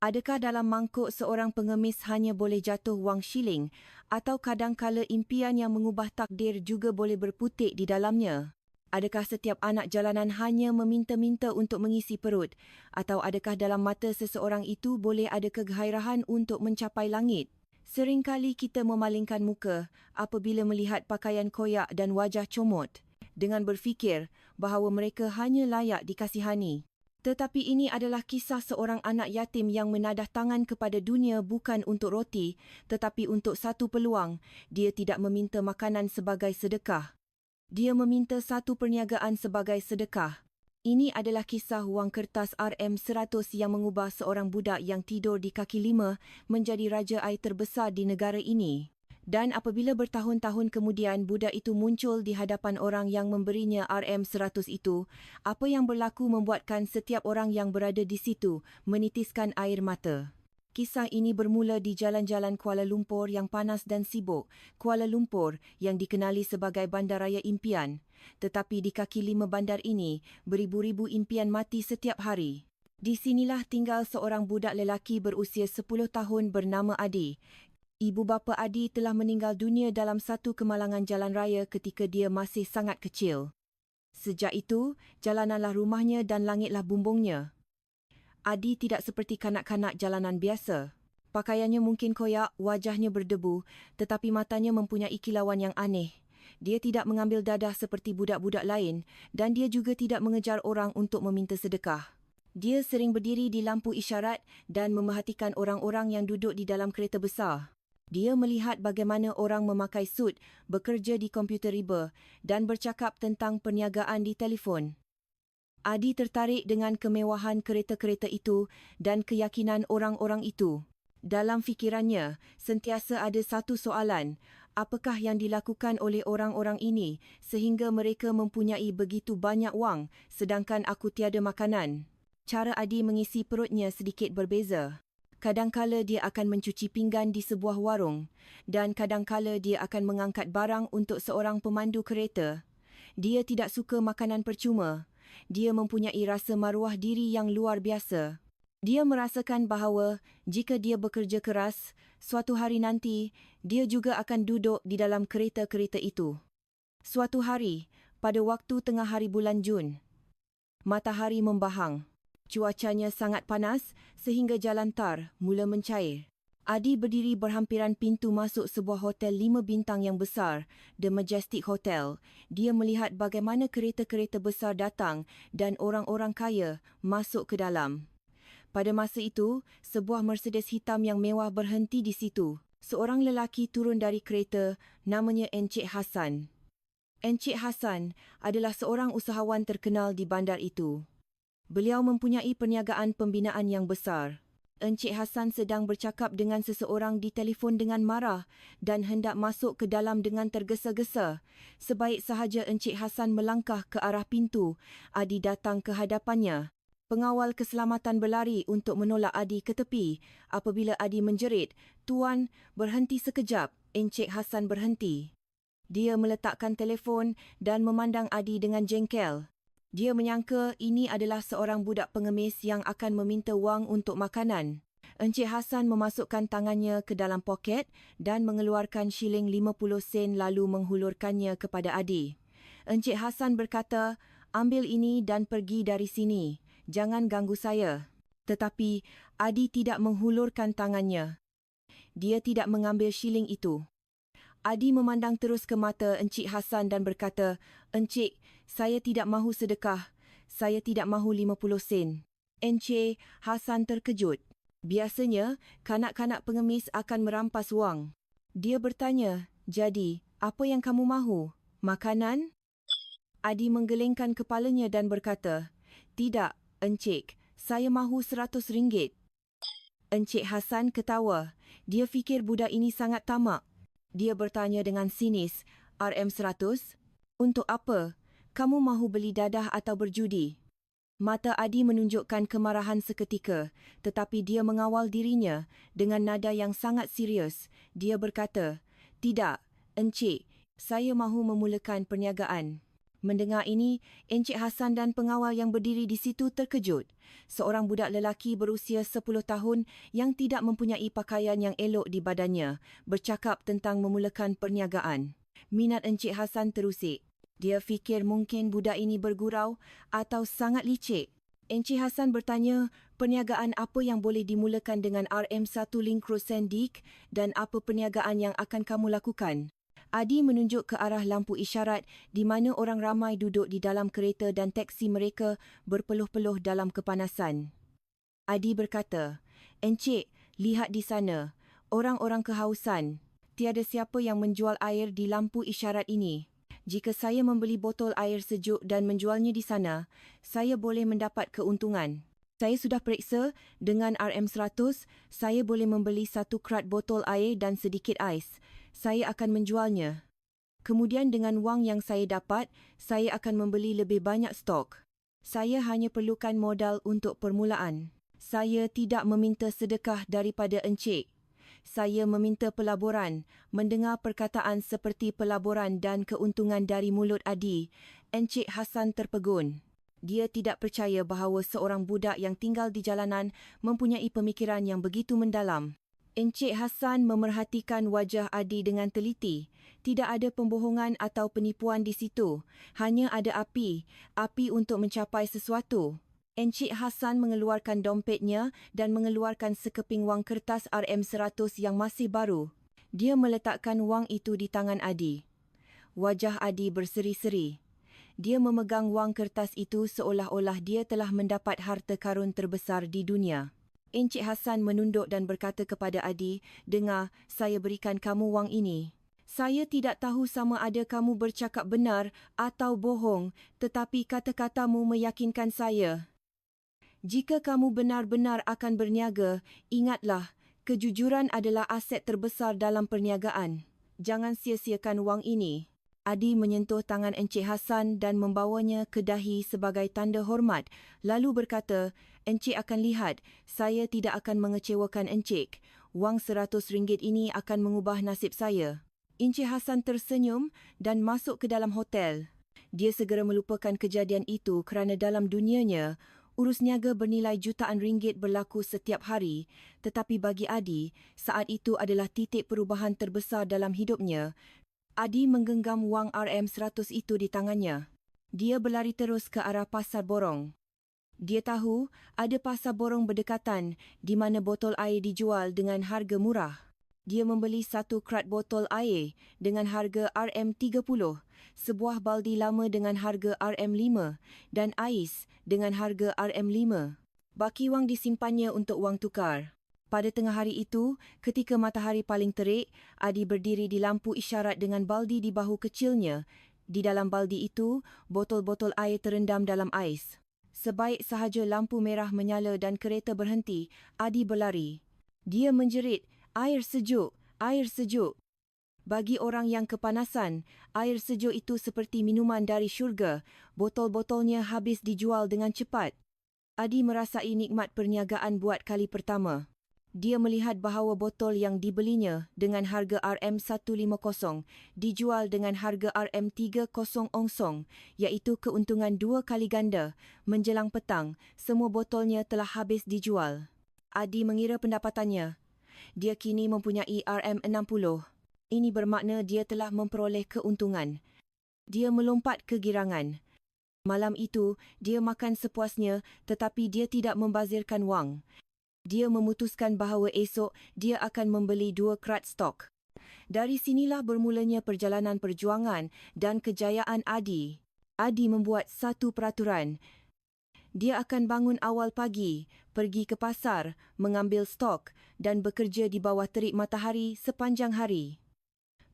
Adakah dalam mangkuk seorang pengemis hanya boleh jatuh wang shilling atau kadangkala impian yang mengubah takdir juga boleh berputik di dalamnya? Adakah setiap anak jalanan hanya meminta-minta untuk mengisi perut atau adakah dalam mata seseorang itu boleh ada kegairahan untuk mencapai langit? Seringkali kita memalingkan muka apabila melihat pakaian koyak dan wajah comot dengan berfikir bahawa mereka hanya layak dikasihani. Tetapi ini adalah kisah seorang anak yatim yang menadah tangan kepada dunia bukan untuk roti, tetapi untuk satu peluang. Dia tidak meminta makanan sebagai sedekah. Dia meminta satu perniagaan sebagai sedekah. Ini adalah kisah wang kertas RM100 yang mengubah seorang budak yang tidur di kaki lima menjadi raja air terbesar di negara ini. Dan apabila bertahun-tahun kemudian budak itu muncul di hadapan orang yang memberinya RM100 itu, apa yang berlaku membuatkan setiap orang yang berada di situ menitiskan air mata. Kisah ini bermula di jalan-jalan Kuala Lumpur yang panas dan sibuk, Kuala Lumpur yang dikenali sebagai bandaraya impian. Tetapi di kaki lima bandar ini, beribu-ribu impian mati setiap hari. Di sinilah tinggal seorang budak lelaki berusia 10 tahun bernama Adi. Ibu bapa Adi telah meninggal dunia dalam satu kemalangan jalan raya ketika dia masih sangat kecil. Sejak itu, jalananlah rumahnya dan langitlah bumbungnya. Adi tidak seperti kanak-kanak jalanan biasa. Pakaiannya mungkin koyak, wajahnya berdebu, tetapi matanya mempunyai kilauan yang aneh. Dia tidak mengambil dadah seperti budak-budak lain dan dia juga tidak mengejar orang untuk meminta sedekah. Dia sering berdiri di lampu isyarat dan memerhatikan orang-orang yang duduk di dalam kereta besar. Dia melihat bagaimana orang memakai sut, bekerja di komputer riba dan bercakap tentang perniagaan di telefon. Adi tertarik dengan kemewahan kereta-kereta itu dan keyakinan orang-orang itu. Dalam fikirannya, sentiasa ada satu soalan, apakah yang dilakukan oleh orang-orang ini sehingga mereka mempunyai begitu banyak wang sedangkan aku tiada makanan? Cara Adi mengisi perutnya sedikit berbeza. Kadangkala dia akan mencuci pinggan di sebuah warung dan kadangkala dia akan mengangkat barang untuk seorang pemandu kereta. Dia tidak suka makanan percuma. Dia mempunyai rasa maruah diri yang luar biasa. Dia merasakan bahawa jika dia bekerja keras, suatu hari nanti dia juga akan duduk di dalam kereta-kereta itu. Suatu hari, pada waktu tengah hari bulan Jun, matahari membahang. Cuacanya sangat panas sehingga jalan tar mula mencair. Adi berdiri berhampiran pintu masuk sebuah hotel lima bintang yang besar, The Majestic Hotel. Dia melihat bagaimana kereta-kereta besar datang dan orang-orang kaya masuk ke dalam. Pada masa itu, sebuah Mercedes hitam yang mewah berhenti di situ. Seorang lelaki turun dari kereta, namanya Encik Hassan. Encik Hassan adalah seorang usahawan terkenal di bandar itu. Beliau mempunyai perniagaan pembinaan yang besar. Encik Hassan sedang bercakap dengan seseorang di telefon dengan marah dan hendak masuk ke dalam dengan tergesa-gesa. Sebaik sahaja Encik Hassan melangkah ke arah pintu, Adi datang ke hadapannya. Pengawal keselamatan berlari untuk menolak Adi ke tepi. Apabila Adi menjerit, Tuan, berhenti sekejap. Encik Hassan berhenti. Dia meletakkan telefon dan memandang Adi dengan jengkel. Dia menyangka ini adalah seorang budak pengemis yang akan meminta wang untuk makanan. Encik Hassan memasukkan tangannya ke dalam poket dan mengeluarkan shilling 50 sen lalu menghulurkannya kepada Adi. Encik Hassan berkata, ambil ini dan pergi dari sini. Jangan ganggu saya. Tetapi Adi tidak menghulurkan tangannya. Dia tidak mengambil shilling itu. Adi memandang terus ke mata Encik Hassan dan berkata, Encik, saya tidak mahu sedekah. Saya tidak mahu 50 sen. Encik Hassan terkejut. Biasanya, kanak-kanak pengemis akan merampas wang. Dia bertanya, jadi, apa yang kamu mahu? Makanan? Adi menggelengkan kepalanya dan berkata, Tidak, Encik, saya mahu seratus ringgit. Encik Hassan ketawa. Dia fikir budak ini sangat tamak. Dia bertanya dengan sinis, RM100? Untuk apa? Kamu mahu beli dadah atau berjudi? Mata Adi menunjukkan kemarahan seketika, tetapi dia mengawal dirinya dengan nada yang sangat serius. Dia berkata, Tidak, Encik, saya mahu memulakan perniagaan. Mendengar ini, Encik Hassan dan pengawal yang berdiri di situ terkejut. Seorang budak lelaki berusia 10 tahun yang tidak mempunyai pakaian yang elok di badannya bercakap tentang memulakan perniagaan. Minat Encik Hassan terusik. Dia fikir mungkin budak ini bergurau atau sangat licik. Encik Hassan bertanya perniagaan apa yang boleh dimulakan dengan RM1 Link Rosendik dan apa perniagaan yang akan kamu lakukan. Adi menunjuk ke arah lampu isyarat di mana orang ramai duduk di dalam kereta dan teksi mereka berpeluh-peluh dalam kepanasan. Adi berkata, Encik, lihat di sana. Orang-orang kehausan. Tiada siapa yang menjual air di lampu isyarat ini. Jika saya membeli botol air sejuk dan menjualnya di sana, saya boleh mendapat keuntungan. Saya sudah periksa, dengan RM100, saya boleh membeli satu krat botol air dan sedikit ais saya akan menjualnya. Kemudian dengan wang yang saya dapat, saya akan membeli lebih banyak stok. Saya hanya perlukan modal untuk permulaan. Saya tidak meminta sedekah daripada encik. Saya meminta pelaburan, mendengar perkataan seperti pelaburan dan keuntungan dari mulut Adi. Encik Hassan terpegun. Dia tidak percaya bahawa seorang budak yang tinggal di jalanan mempunyai pemikiran yang begitu mendalam. Encik Hassan memerhatikan wajah Adi dengan teliti. Tidak ada pembohongan atau penipuan di situ. Hanya ada api. Api untuk mencapai sesuatu. Encik Hassan mengeluarkan dompetnya dan mengeluarkan sekeping wang kertas RM100 yang masih baru. Dia meletakkan wang itu di tangan Adi. Wajah Adi berseri-seri. Dia memegang wang kertas itu seolah-olah dia telah mendapat harta karun terbesar di dunia. Encik Hassan menunduk dan berkata kepada Adi, Dengar, saya berikan kamu wang ini. Saya tidak tahu sama ada kamu bercakap benar atau bohong, tetapi kata-katamu meyakinkan saya. Jika kamu benar-benar akan berniaga, ingatlah, kejujuran adalah aset terbesar dalam perniagaan. Jangan sia-siakan wang ini. Adi menyentuh tangan Encik Hassan dan membawanya ke dahi sebagai tanda hormat, lalu berkata, Encik akan lihat, saya tidak akan mengecewakan Encik. Wang seratus ringgit ini akan mengubah nasib saya. Encik Hassan tersenyum dan masuk ke dalam hotel. Dia segera melupakan kejadian itu kerana dalam dunianya, urus niaga bernilai jutaan ringgit berlaku setiap hari, tetapi bagi Adi, saat itu adalah titik perubahan terbesar dalam hidupnya Adi menggenggam wang RM100 itu di tangannya. Dia berlari terus ke arah pasar borong. Dia tahu ada pasar borong berdekatan di mana botol air dijual dengan harga murah. Dia membeli satu krat botol air dengan harga RM30, sebuah baldi lama dengan harga RM5 dan ais dengan harga RM5. Baki wang disimpannya untuk wang tukar. Pada tengah hari itu, ketika matahari paling terik, Adi berdiri di lampu isyarat dengan baldi di bahu kecilnya. Di dalam baldi itu, botol-botol air terendam dalam ais. Sebaik sahaja lampu merah menyala dan kereta berhenti, Adi berlari. Dia menjerit, air sejuk, air sejuk. Bagi orang yang kepanasan, air sejuk itu seperti minuman dari syurga. Botol-botolnya habis dijual dengan cepat. Adi merasai nikmat perniagaan buat kali pertama. Dia melihat bahawa botol yang dibelinya dengan harga RM150 dijual dengan harga RM300 ongsong iaitu keuntungan dua kali ganda. Menjelang petang, semua botolnya telah habis dijual. Adi mengira pendapatannya. Dia kini mempunyai RM60. Ini bermakna dia telah memperoleh keuntungan. Dia melompat kegirangan. Malam itu, dia makan sepuasnya tetapi dia tidak membazirkan wang dia memutuskan bahawa esok dia akan membeli dua krat stok. Dari sinilah bermulanya perjalanan perjuangan dan kejayaan Adi. Adi membuat satu peraturan. Dia akan bangun awal pagi, pergi ke pasar, mengambil stok dan bekerja di bawah terik matahari sepanjang hari.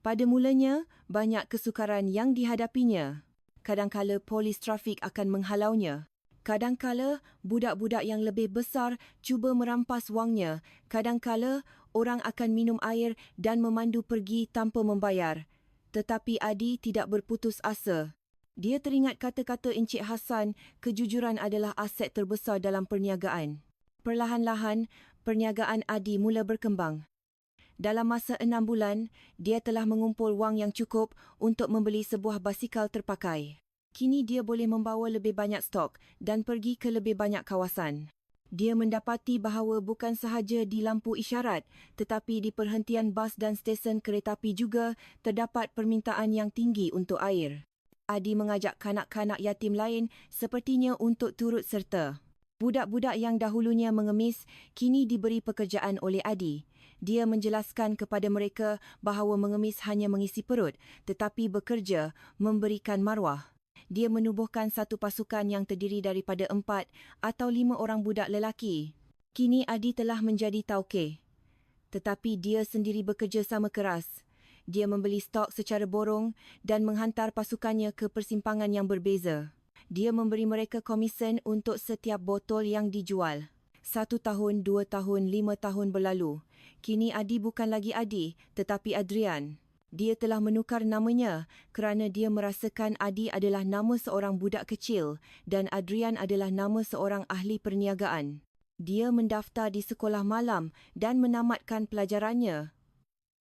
Pada mulanya, banyak kesukaran yang dihadapinya. Kadangkala polis trafik akan menghalaunya. Kadangkala budak-budak yang lebih besar cuba merampas wangnya. Kadangkala orang akan minum air dan memandu pergi tanpa membayar. Tetapi Adi tidak berputus asa. Dia teringat kata-kata Encik Hassan, kejujuran adalah aset terbesar dalam perniagaan. Perlahan-lahan, perniagaan Adi mula berkembang. Dalam masa enam bulan, dia telah mengumpul wang yang cukup untuk membeli sebuah basikal terpakai. Kini dia boleh membawa lebih banyak stok dan pergi ke lebih banyak kawasan. Dia mendapati bahawa bukan sahaja di lampu isyarat tetapi di perhentian bas dan stesen keretapi juga terdapat permintaan yang tinggi untuk air. Adi mengajak kanak-kanak yatim lain sepertinya untuk turut serta. Budak-budak yang dahulunya mengemis kini diberi pekerjaan oleh Adi. Dia menjelaskan kepada mereka bahawa mengemis hanya mengisi perut tetapi bekerja memberikan maruah. Dia menubuhkan satu pasukan yang terdiri daripada empat atau lima orang budak lelaki. Kini Adi telah menjadi tauke. Tetapi dia sendiri bekerja sama keras. Dia membeli stok secara borong dan menghantar pasukannya ke persimpangan yang berbeza dia memberi mereka komisen untuk setiap botol yang dijual. Satu tahun, dua tahun, lima tahun berlalu. Kini Adi bukan lagi Adi, tetapi Adrian. Dia telah menukar namanya kerana dia merasakan Adi adalah nama seorang budak kecil dan Adrian adalah nama seorang ahli perniagaan. Dia mendaftar di sekolah malam dan menamatkan pelajarannya.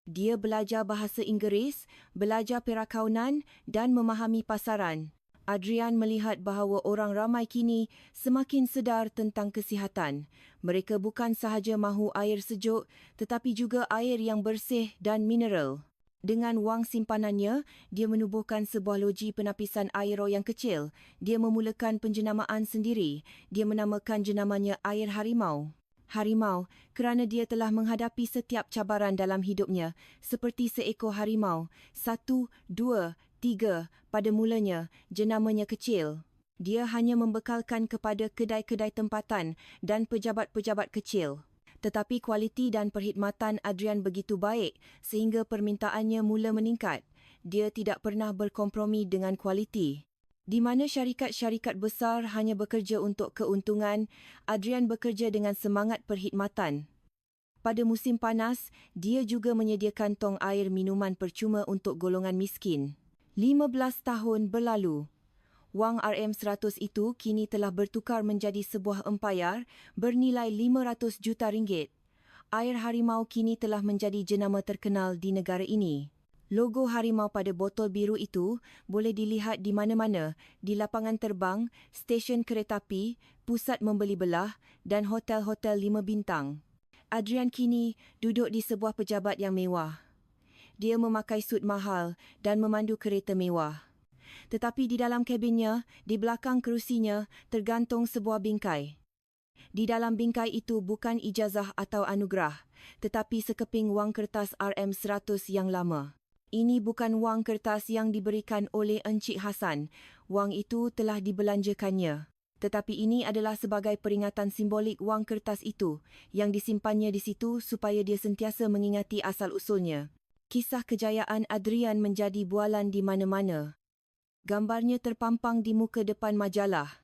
Dia belajar bahasa Inggeris, belajar perakaunan dan memahami pasaran. Adrian melihat bahawa orang ramai kini semakin sedar tentang kesihatan. Mereka bukan sahaja mahu air sejuk tetapi juga air yang bersih dan mineral. Dengan wang simpanannya, dia menubuhkan sebuah loji penapisan air yang kecil. Dia memulakan penjenamaan sendiri. Dia menamakan jenamanya Air Harimau. Harimau kerana dia telah menghadapi setiap cabaran dalam hidupnya seperti seekor harimau. Satu, dua, Tiga, pada mulanya, jenamanya kecil. Dia hanya membekalkan kepada kedai-kedai tempatan dan pejabat-pejabat kecil. Tetapi kualiti dan perkhidmatan Adrian begitu baik sehingga permintaannya mula meningkat. Dia tidak pernah berkompromi dengan kualiti. Di mana syarikat-syarikat besar hanya bekerja untuk keuntungan, Adrian bekerja dengan semangat perkhidmatan. Pada musim panas, dia juga menyediakan tong air minuman percuma untuk golongan miskin. 15 tahun berlalu. Wang RM100 itu kini telah bertukar menjadi sebuah empayar bernilai 500 juta ringgit. Air harimau kini telah menjadi jenama terkenal di negara ini. Logo harimau pada botol biru itu boleh dilihat di mana-mana, di lapangan terbang, stesen kereta api, pusat membeli belah dan hotel-hotel lima bintang. Adrian kini duduk di sebuah pejabat yang mewah dia memakai sut mahal dan memandu kereta mewah. Tetapi di dalam kabinnya, di belakang kerusinya, tergantung sebuah bingkai. Di dalam bingkai itu bukan ijazah atau anugerah, tetapi sekeping wang kertas RM100 yang lama. Ini bukan wang kertas yang diberikan oleh Encik Hasan. Wang itu telah dibelanjakannya. Tetapi ini adalah sebagai peringatan simbolik wang kertas itu yang disimpannya di situ supaya dia sentiasa mengingati asal-usulnya kisah kejayaan Adrian menjadi bualan di mana-mana. Gambarnya terpampang di muka depan majalah.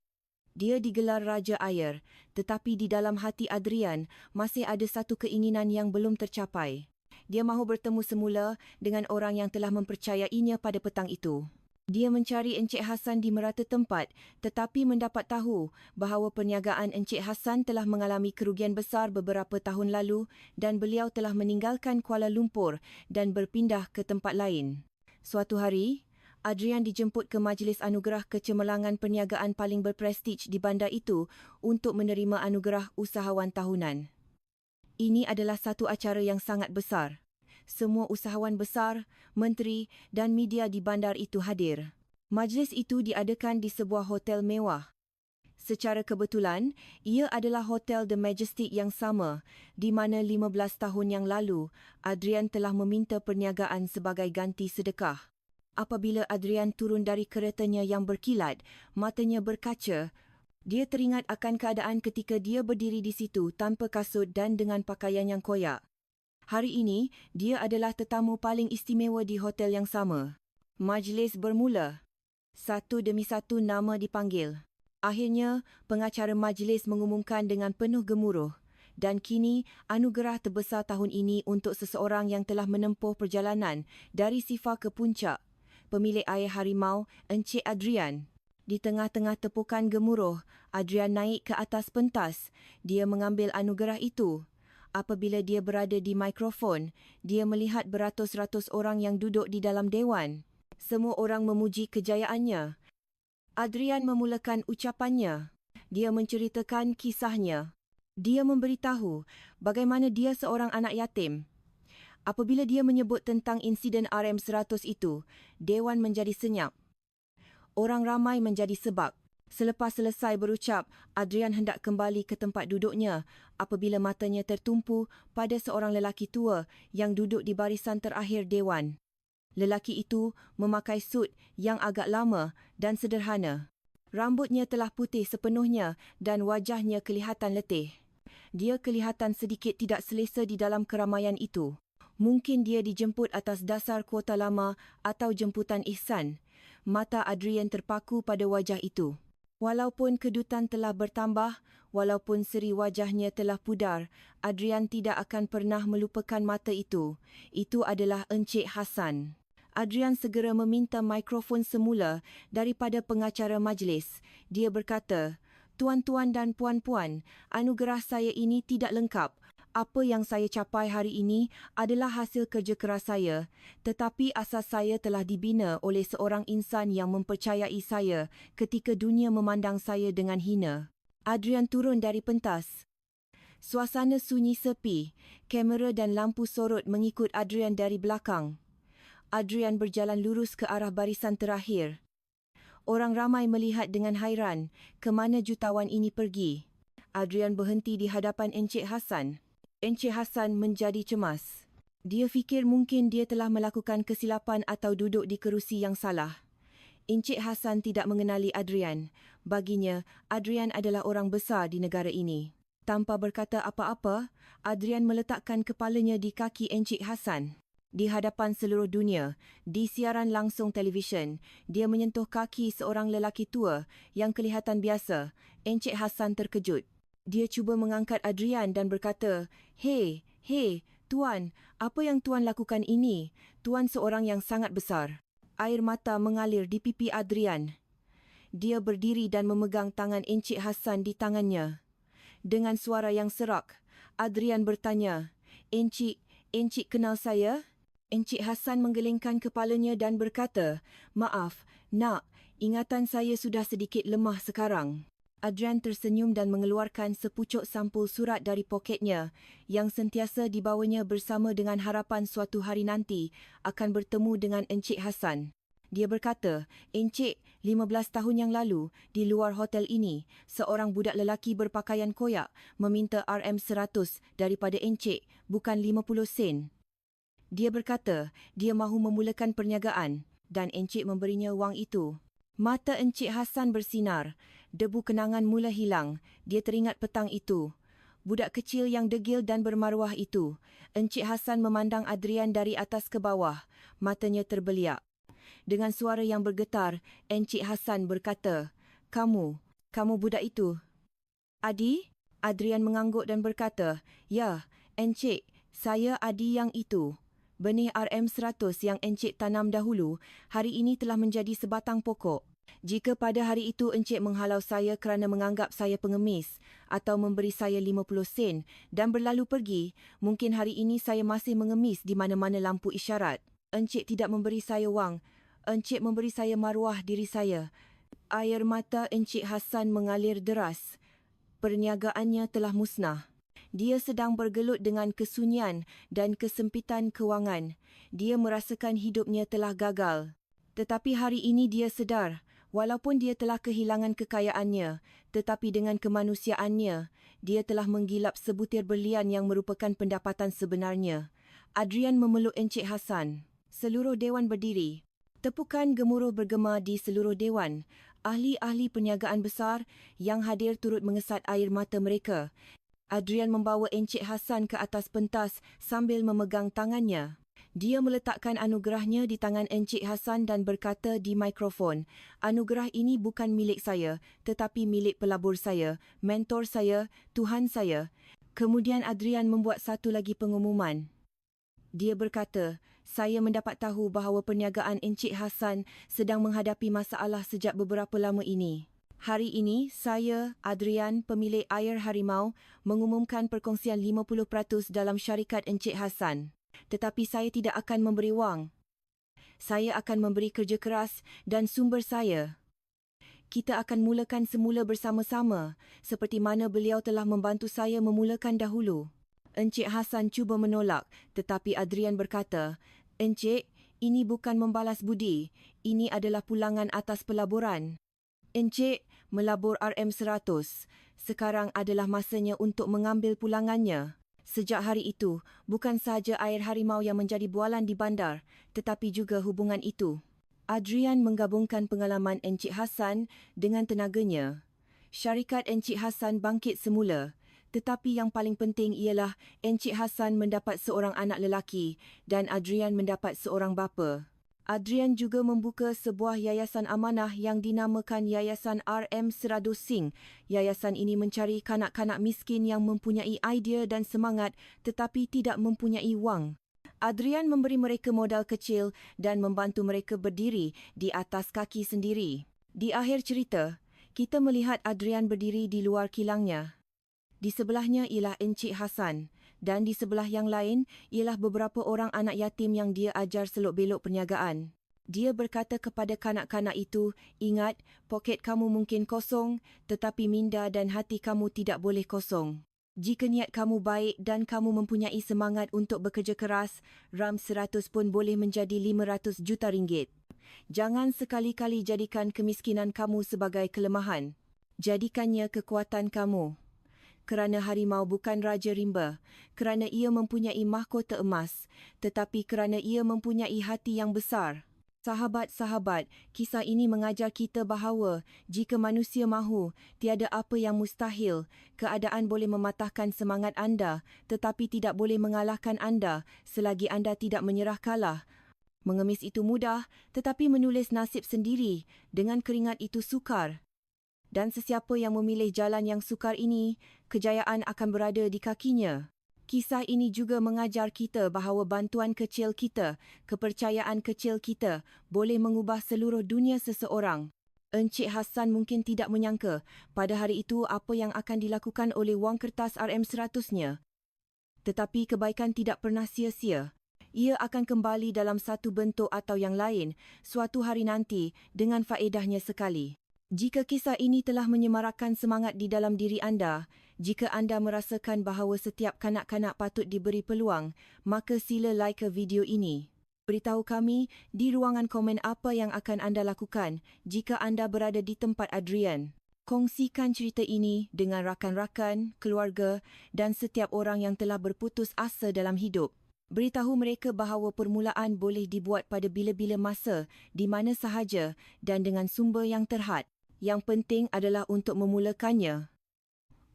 Dia digelar Raja Air, tetapi di dalam hati Adrian masih ada satu keinginan yang belum tercapai. Dia mahu bertemu semula dengan orang yang telah mempercayainya pada petang itu. Dia mencari Encik Hassan di merata tempat tetapi mendapat tahu bahawa perniagaan Encik Hassan telah mengalami kerugian besar beberapa tahun lalu dan beliau telah meninggalkan Kuala Lumpur dan berpindah ke tempat lain. Suatu hari, Adrian dijemput ke Majlis Anugerah Kecemerlangan Perniagaan paling berprestij di bandar itu untuk menerima anugerah usahawan tahunan. Ini adalah satu acara yang sangat besar semua usahawan besar, menteri dan media di bandar itu hadir. Majlis itu diadakan di sebuah hotel mewah. Secara kebetulan, ia adalah Hotel The Majestic yang sama di mana 15 tahun yang lalu Adrian telah meminta perniagaan sebagai ganti sedekah. Apabila Adrian turun dari keretanya yang berkilat, matanya berkaca, dia teringat akan keadaan ketika dia berdiri di situ tanpa kasut dan dengan pakaian yang koyak. Hari ini, dia adalah tetamu paling istimewa di hotel yang sama. Majlis bermula. Satu demi satu nama dipanggil. Akhirnya, pengacara majlis mengumumkan dengan penuh gemuruh. Dan kini, anugerah terbesar tahun ini untuk seseorang yang telah menempuh perjalanan dari Sifa ke Puncak. Pemilik air harimau, Encik Adrian. Di tengah-tengah tepukan gemuruh, Adrian naik ke atas pentas. Dia mengambil anugerah itu apabila dia berada di mikrofon, dia melihat beratus-ratus orang yang duduk di dalam dewan. Semua orang memuji kejayaannya. Adrian memulakan ucapannya. Dia menceritakan kisahnya. Dia memberitahu bagaimana dia seorang anak yatim. Apabila dia menyebut tentang insiden RM100 itu, Dewan menjadi senyap. Orang ramai menjadi sebab. Selepas selesai berucap, Adrian hendak kembali ke tempat duduknya apabila matanya tertumpu pada seorang lelaki tua yang duduk di barisan terakhir Dewan. Lelaki itu memakai sut yang agak lama dan sederhana. Rambutnya telah putih sepenuhnya dan wajahnya kelihatan letih. Dia kelihatan sedikit tidak selesa di dalam keramaian itu. Mungkin dia dijemput atas dasar kuota lama atau jemputan ihsan. Mata Adrian terpaku pada wajah itu. Walaupun kedutan telah bertambah, walaupun seri wajahnya telah pudar, Adrian tidak akan pernah melupakan mata itu. Itu adalah Encik Hassan. Adrian segera meminta mikrofon semula daripada pengacara majlis. Dia berkata, Tuan-tuan dan puan-puan, anugerah saya ini tidak lengkap apa yang saya capai hari ini adalah hasil kerja keras saya, tetapi asas saya telah dibina oleh seorang insan yang mempercayai saya ketika dunia memandang saya dengan hina. Adrian turun dari pentas. Suasana sunyi sepi, kamera dan lampu sorot mengikut Adrian dari belakang. Adrian berjalan lurus ke arah barisan terakhir. Orang ramai melihat dengan hairan ke mana jutawan ini pergi. Adrian berhenti di hadapan Encik Hassan. Encik Hassan menjadi cemas. Dia fikir mungkin dia telah melakukan kesilapan atau duduk di kerusi yang salah. Encik Hassan tidak mengenali Adrian. Baginya, Adrian adalah orang besar di negara ini. Tanpa berkata apa-apa, Adrian meletakkan kepalanya di kaki Encik Hassan. Di hadapan seluruh dunia, di siaran langsung televisyen, dia menyentuh kaki seorang lelaki tua yang kelihatan biasa. Encik Hassan terkejut. Dia cuba mengangkat Adrian dan berkata, Hei, hei, Tuan, apa yang Tuan lakukan ini? Tuan seorang yang sangat besar. Air mata mengalir di pipi Adrian. Dia berdiri dan memegang tangan Encik Hassan di tangannya. Dengan suara yang serak, Adrian bertanya, Encik, Encik kenal saya? Encik Hassan menggelengkan kepalanya dan berkata, Maaf, nak, ingatan saya sudah sedikit lemah sekarang. Adrian tersenyum dan mengeluarkan sepucuk sampul surat dari poketnya yang sentiasa dibawanya bersama dengan harapan suatu hari nanti akan bertemu dengan Encik Hassan. Dia berkata, Encik, 15 tahun yang lalu, di luar hotel ini, seorang budak lelaki berpakaian koyak meminta RM100 daripada Encik, bukan 50 sen. Dia berkata, dia mahu memulakan perniagaan dan Encik memberinya wang itu. Mata Encik Hassan bersinar. Debu kenangan mula hilang. Dia teringat petang itu. Budak kecil yang degil dan bermaruah itu. Encik Hassan memandang Adrian dari atas ke bawah. Matanya terbeliak. Dengan suara yang bergetar, Encik Hassan berkata, Kamu, kamu budak itu. Adi? Adrian mengangguk dan berkata, Ya, Encik, saya Adi yang itu. Benih RM100 yang Encik tanam dahulu, hari ini telah menjadi sebatang pokok. Jika pada hari itu Encik menghalau saya kerana menganggap saya pengemis atau memberi saya 50 sen dan berlalu pergi, mungkin hari ini saya masih mengemis di mana-mana lampu isyarat. Encik tidak memberi saya wang. Encik memberi saya maruah diri saya. Air mata Encik Hassan mengalir deras. Perniagaannya telah musnah. Dia sedang bergelut dengan kesunyian dan kesempitan kewangan. Dia merasakan hidupnya telah gagal. Tetapi hari ini dia sedar Walaupun dia telah kehilangan kekayaannya, tetapi dengan kemanusiaannya, dia telah menggilap sebutir berlian yang merupakan pendapatan sebenarnya. Adrian memeluk Encik Hassan. Seluruh dewan berdiri. Tepukan gemuruh bergema di seluruh dewan. Ahli-ahli perniagaan besar yang hadir turut mengesat air mata mereka. Adrian membawa Encik Hassan ke atas pentas sambil memegang tangannya. Dia meletakkan anugerahnya di tangan Encik Hassan dan berkata di mikrofon, anugerah ini bukan milik saya, tetapi milik pelabur saya, mentor saya, Tuhan saya. Kemudian Adrian membuat satu lagi pengumuman. Dia berkata, saya mendapat tahu bahawa perniagaan Encik Hassan sedang menghadapi masalah sejak beberapa lama ini. Hari ini, saya, Adrian, pemilik air harimau, mengumumkan perkongsian 50% dalam syarikat Encik Hassan tetapi saya tidak akan memberi wang. Saya akan memberi kerja keras dan sumber saya. Kita akan mulakan semula bersama-sama, seperti mana beliau telah membantu saya memulakan dahulu. Encik Hassan cuba menolak, tetapi Adrian berkata, Encik, ini bukan membalas budi. Ini adalah pulangan atas pelaburan. Encik, melabur RM100. Sekarang adalah masanya untuk mengambil pulangannya. Sejak hari itu, bukan sahaja air harimau yang menjadi bualan di bandar, tetapi juga hubungan itu. Adrian menggabungkan pengalaman Encik Hassan dengan tenaganya. Syarikat Encik Hassan bangkit semula, tetapi yang paling penting ialah Encik Hassan mendapat seorang anak lelaki dan Adrian mendapat seorang bapa. Adrian juga membuka sebuah yayasan amanah yang dinamakan Yayasan RM Seradu Singh. Yayasan ini mencari kanak-kanak miskin yang mempunyai idea dan semangat tetapi tidak mempunyai wang. Adrian memberi mereka modal kecil dan membantu mereka berdiri di atas kaki sendiri. Di akhir cerita, kita melihat Adrian berdiri di luar kilangnya. Di sebelahnya ialah Encik Hassan dan di sebelah yang lain ialah beberapa orang anak yatim yang dia ajar selok-belok perniagaan. Dia berkata kepada kanak-kanak itu, ingat, poket kamu mungkin kosong tetapi minda dan hati kamu tidak boleh kosong. Jika niat kamu baik dan kamu mempunyai semangat untuk bekerja keras, RAM 100 pun boleh menjadi 500 juta ringgit. Jangan sekali-kali jadikan kemiskinan kamu sebagai kelemahan. Jadikannya kekuatan kamu. Kerana harimau bukan raja rimba, kerana ia mempunyai mahkota emas, tetapi kerana ia mempunyai hati yang besar. Sahabat-sahabat, kisah ini mengajar kita bahawa jika manusia mahu, tiada apa yang mustahil. Keadaan boleh mematahkan semangat anda, tetapi tidak boleh mengalahkan anda selagi anda tidak menyerah kalah. Mengemis itu mudah, tetapi menulis nasib sendiri dengan keringat itu sukar. Dan sesiapa yang memilih jalan yang sukar ini, kejayaan akan berada di kakinya. Kisah ini juga mengajar kita bahawa bantuan kecil kita, kepercayaan kecil kita boleh mengubah seluruh dunia seseorang. Encik Hassan mungkin tidak menyangka pada hari itu apa yang akan dilakukan oleh wang kertas RM100-nya. Tetapi kebaikan tidak pernah sia-sia. Ia akan kembali dalam satu bentuk atau yang lain suatu hari nanti dengan faedahnya sekali. Jika kisah ini telah menyemarakkan semangat di dalam diri anda, jika anda merasakan bahawa setiap kanak-kanak patut diberi peluang, maka sila like video ini. Beritahu kami di ruangan komen apa yang akan anda lakukan jika anda berada di tempat Adrian. Kongsikan cerita ini dengan rakan-rakan, keluarga dan setiap orang yang telah berputus asa dalam hidup. Beritahu mereka bahawa permulaan boleh dibuat pada bila-bila masa, di mana sahaja dan dengan sumber yang terhad. Yang penting adalah untuk memulakannya.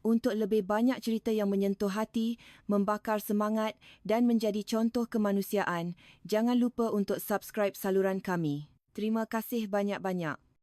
Untuk lebih banyak cerita yang menyentuh hati, membakar semangat dan menjadi contoh kemanusiaan, jangan lupa untuk subscribe saluran kami. Terima kasih banyak-banyak.